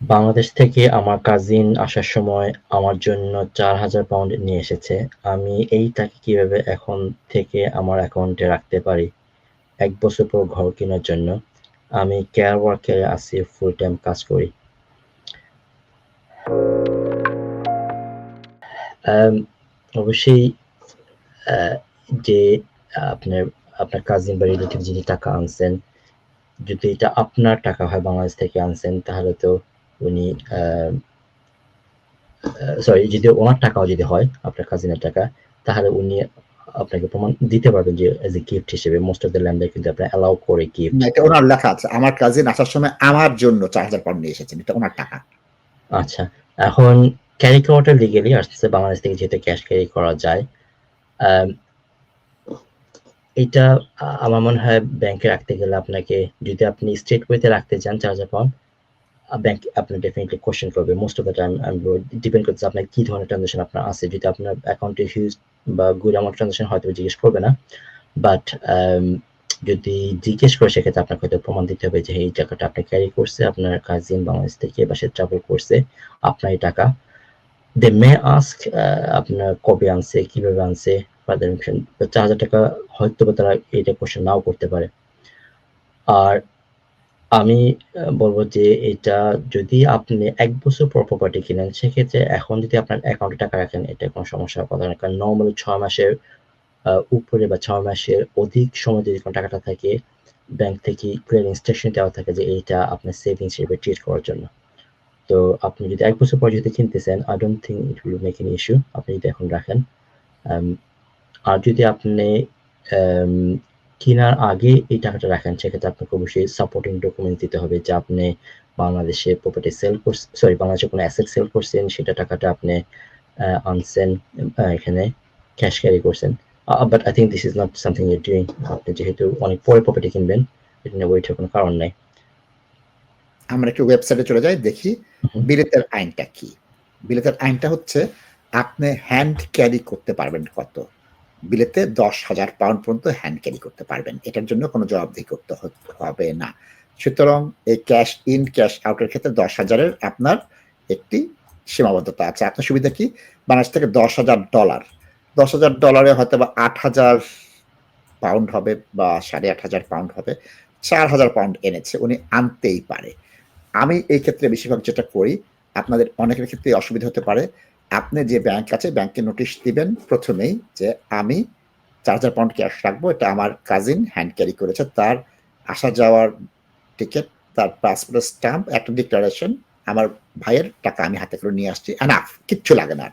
বাংলাদেশ থেকে আমার কাজিন আসার সময় আমার জন্য চার হাজার পাউন্ড নিয়ে এসেছে। আমি এই টাকা কীভাবে এখন থেকে আমার অ্যাকাউন্টে রাখতে পারি? এক বছর পর ঘর কেনার জন্য আমি কেয়ার ওয়ার্কারে আছি ফুল টাইম কাজ করি। অবশ্যই যে আপনার আপনার কাজিন বা রিলেটিভ যিনি টাকা আনছেন, যদি এটা আপনার টাকা হয় বাংলাদেশ থেকে আনছেন, তাহলে তো উনি সরি যদি ওনার টাকাও যদি হয় আপনার কাজিনের টাকা তাহলে উনি আপনাকে প্রমাণ দিতে পারবেন যে এজ এ গিফট হিসেবে মোস্ট অফ দ্য ল্যান্ডে কিন্তু আপনার অ্যালাউ করে গিফট না, এটা ওনার লেখা আছে। আমার কাজিন আসার সময় আমার জন্য চার হাজার পাউন্ড নিয়ে এসেছেন। এটা ওনার টাকা। আচ্ছা এখন ক্যারি করাটা লিগেলি আসছে বাংলাদেশ থেকে যেহেতু ক্যাশ ক্যারি করা যায় এটা আমার মনে হয় ব্যাংকে রাখতে গেলে আপনাকে যদি আপনি স্টেট ওয়েতে রাখতে চান চার হাজার পাউন্ড ব্যাংক আপনার ডেফিনেটলি কোশ্চেন করবে। Most of the time depend করছে আপনার কি ধরনের ট্রানজাকশন আপনার আছে। যদি আপনার অ্যাকাউন্টে হিউজ বা গুড অ্যামাউন্ট ট্রানজাকশন হয়তো জিজ্ঞেস করবে না। বাট যদি জিজ্ঞেস করে, সেক্ষেত্রে আপনাকে হয়তো প্রমাণ দিতে হবে যে এই টাকাটা আপনি ক্যারি করছে, আপনার কাজিন বাংলাদেশ থেকে বা সে ট্রাভেল করছে, আপনার এই টাকা। দে মে আস্ক আপনার কবে আনছে, কীভাবে আনছে ইনফরমেশন চার হাজার টাকা হয়তো বা তারা এটা কোশ্চেন নাও করতে পারে। আর আমি বলব যে এটা যদি আপনি এক বছর পর প্রপার্টি কিনেন, সেক্ষেত্রে এখন যদি আপনার অ্যাকাউন্টে টাকা রাখেন, এটা কোনো সমস্যার কথা না কারণ নর্মালি ছয় মাসের উপরে বা ছয় মাসের অধিক সময় যদি কোনো টাকাটা থাকে ব্যাংক থেকে ক্লিয়ার ইনস্ট্রাকশন দেওয়া থাকে যে এইটা আপনার সেভিংস হিসেবে ট্রিট করার জন্য। তো আপনি যদি এক বছর পর যদি কিনতেছেন I don't think it will make an issue আপনি যদি এখন রাখেন আর যদি আপনি কেনার আগে এই টাকাটা রাখেন। সেক্ষেত্রে আপনাকে অবশ্যই সাপোর্টিং ডকুমেন্ট দিতে হবে যে আপনি বাংলাদেশে প্রপার্টি সেল করছেন সরি বাংলাদেশে কোনো অ্যাসেট সেল করছেন সেটা টাকাটা আপনি আনছেন এখানে ক্যাশ ক্যারি করছেন। But I think this is not something you doing আপনি যেহেতু অনেক পরে প্রপার্টি কিনবেন এটা নিয়ে ওইটার কোনো কারণ নাই। আমরা একটু ওয়েবসাইটে চলে যাই দেখি বিলেতের আইনটা কি? বিলেতের আইনটা হচ্ছে আপনি হ্যান্ড ক্যারি করতে পারবেন কত? বিলেতে দশ হাজার পাউন্ড পর্যন্ত হ্যান্ড ক্যারি করতে পারবেন। এটার জন্য কোনো জবাবদিহি করতে হবে না। সুতরাং এই ক্যাশ ইন ক্যাশ আউটের ক্ষেত্রে দশ হাজারের আপনার একটি সীমাবদ্ধতা আছে। আপনার সুবিধা কি? বাংলাদেশ থেকে দশ হাজার ডলার দশ হাজার ডলারে হয়তো বা আট হাজার পাউন্ড হবে বা সাড়ে আট হাজার পাউন্ড হবে। চার হাজার পাউন্ড এনেছে, উনি আনতেই পারে। আমি এই ক্ষেত্রে বেশিরভাগ যেটা করি, আপনাদের অনেকের ক্ষেত্রে অসুবিধা হতে পারে। আপনি যে ব্যাংক আছে ব্যাংকে নোটিশ দিবেন প্রথমেই যে আমি চার হাজার পাউন্ড ক্যাশ রাখব, এটা আমার কাজিন হ্যান্ড ক্যারি করেছে। তার আসা যাওয়ার টিকিট তার পাসপোর্ট স্ট্যাম্প একটা ডিক্লারেশন আমার ভাইয়ের টাকা আমি হাতে করে নিয়ে আসছি। এনাফ কিচ্ছু লাগে না আর।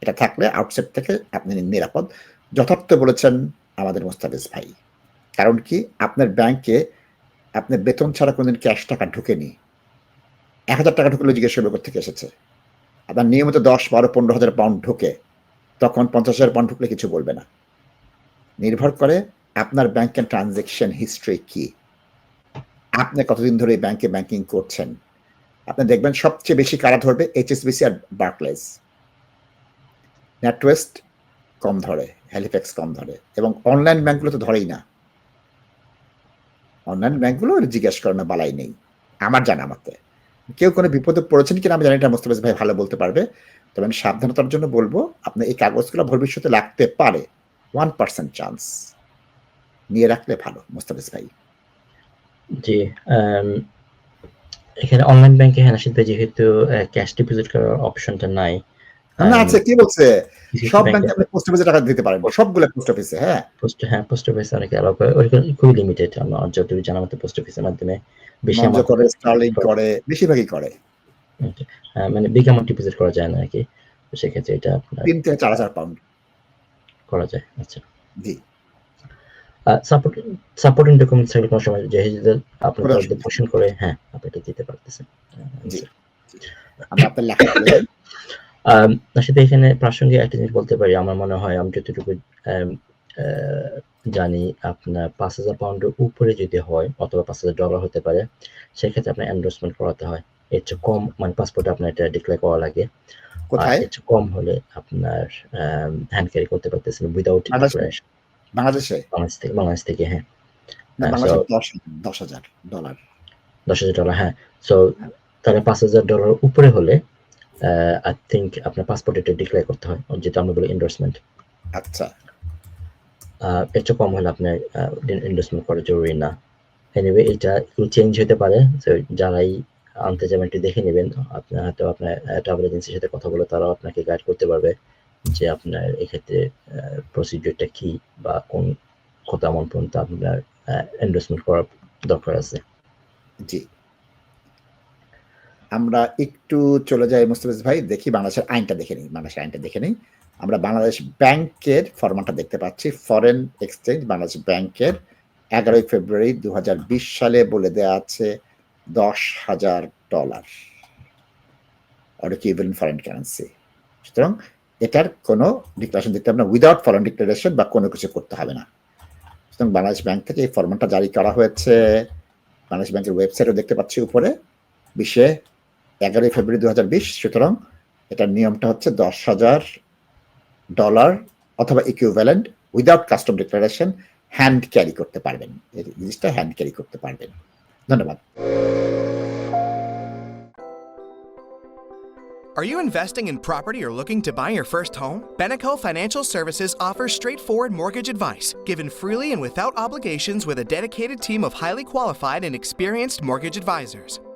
এটা থাকলে আউটসাইড থেকে আপনি নিরাপদ। যথার্থ বলেছেন আমাদের মোস্তাফিজ ভাই। কারণ কি? আপনার ব্যাংকে আপনার বেতন ছাড়া কোনোদিন ক্যাশ টাকা ঢুকেনি। এক হাজার টাকা ঢুকলে জিজ্ঞেস করবে থেকে এসেছে? আপনার নিয়মিত দশ, বারো, পনেরো হাজার পাউন্ড ঢুকে, তখন পঞ্চাশ হাজার পাউন্ড ঢুকলে কিছু বলবে না। নির্ভর করে আপনার ব্যাংকের ট্রানজেকশন হিস্ট্রি কি। আপনি কতদিন ধরে ব্যাংকে ব্যাংকিং করছেন? আপনি দেখবেন সবচেয়ে বেশি কারা ধরবে? এইচএসবিসি আর বার্কলেজ নেটওয়েস্ট কম ধরে হ্যালিফ্যাক্স কম ধরে, এবং অনলাইন ব্যাংকগুলো তো ধরেই না। অনলাইন ব্যাংকগুলো জিজ্ঞেস করে বালাই নেই। আমার জানা মতে। কেউ কোনো বিপদে পড়েছেন কিনা আমি জানি এটা মোস্তাফিজ ভাই ভালো বলতে পারবে। তবে আমি সাবধানতার জন্য বলব, আপনি এই কাগজগুলো ভবিষ্যতে লাগতে পারে। ওয়ান পার্সেন্ট চান্স নিয়ে রাখলে ভালো, মোস্তাফিজ ভাই। জি এখানে অনলাইন ব্যাংকে হ্যাঁ ভাই যেহেতু ক্যাশ ডিপোজিট করার অপশনটা নাই না আছে কি বলছে? সব ব্যাংকে আপনি পোস্ট অফিসে টাকা দিতে পারেন সবগুলো পোস্ট অফিসে হ্যাঁ। পোস্ট হ্যাঁ পোস্ট অফিসে অনেকে অ্যালাউ করে খুবই লিমিটেড আমার যতটুকু জানা মতো পোস্ট অফিসের মাধ্যমে বেশি মঞ্জ করে স্টার্লিং করে। বেশিরভাগই করে। Okay, মানে বিগ অ্যামাউন্ট ডিপোজিট করা যায় না আর কি সেক্ষেত্রে এটা আপনার তিন থেকে চার হাজার পাউন্ড করা যায় আচ্ছা। জি। সাপোর্ট সাপোর্টিং ডকুমেন্টস থাকলে কোনো সময় যেহেতু আপনি করে পোষণ করে হ্যাঁ আপনি এটা দিতে পারতেছেন জি। আমি আপনার লেখা তার সাথে এখানে প্রাসঙ্গিক একটা জিনিস বলতে পারি আমার মনে হয় আমি যতটুকু জানি আপনার পাঁচ হাজার পাউন্ডের উপরে যদি হয় অথবা পাঁচ হাজার ডলার হতে পারে সেক্ষেত্রে আপনার এন্ডোর্সমেন্ট করাতে হয়। এর চেয়ে কম মানে পাসপোর্টে আপনার এটা ডিক্লেয়ার করা লাগে। কোথায়? এর চেয়ে কম হলে আপনার হ্যান্ড ক্যারি করতে পারতেছেন উইদাউট বাংলাদেশে? বাংলাদেশে? থেকে বাংলাদেশ থেকে হ্যাঁ। হ্যাঁ, দশ হাজার ডলার দশ হাজার ডলার হ্যাঁ। সো তাহলে পাঁচ হাজার ডলার উপরে হলে আই থিঙ্ক আপনার পাসপোর্ট এটা ডিক্লেয়ার করতে হয় যেটা আমরা বলি এন্ডোর্সমেন্ট আচ্ছা। এর চেয়ে কম হলে আপনার ইনভেস্টমেন্ট করা জরুরি না। এনিওয়ে এটা একটু চেঞ্জ হতে পারে তো যারাই আনতে যাবেন একটু দেখে নেবেন। আপনার হয়তো আপনার ট্রাভেল এজেন্সির সাথে কথা বলে তারাও আপনাকে গাইড করতে পারবে যে আপনার এক্ষেত্রে প্রসিডিউরটা কি বা কোন কত এমন পর্যন্ত আপনার ইনভেস্টমেন্ট করার দরকার আছে। জি। আমরা একটু চলে যাই মুস্তাফিজ ভাই, দেখি বাংলাদেশের আইনটা দেখে নিই, বাংলাদেশের আইনটা দেখে নিই। আমরা বাংলাদেশ ব্যাংকের ফরমানটা দেখতে পাচ্ছি ফরেন এক্সচেঞ্জ বাংলাদেশ ব্যাংকের। এগারোই ফেব্রুয়ারি দু হাজার বিশ সালে বলে দেওয়া আছে দশ হাজার dollar. Or equivalent foreign currency সুতরাং এটার কোনো ডিক্লারেশন দিতে হবে না উইদাউট ফরেন ডিক্লারেশন বা কোনো কিছু করতে হবে না। সুতরাং বাংলাদেশ ব্যাংক থেকে এই ফরমানটা জারি করা হয়েছে। বাংলাদেশ ব্যাংকের ওয়েবসাইটও দেখতে পাচ্ছি উপরে। বিশে এগারোই ফেব্রুয়ারি দু হাজার বিশ সুতরাং এটার নিয়মটা হচ্ছে দশ হাজার ডলার অথবা equivalent without custom declaration hand carry করতে পারবেন এই জিনিসটা হ্যান্ড ক্যারি করতে পারবেন ধন্যবাদ Are you investing in property or looking to buy your first home? Beneco Financial Services offers straightforward mortgage advice, given freely and without obligations with a dedicated team of highly qualified and experienced mortgage advisors.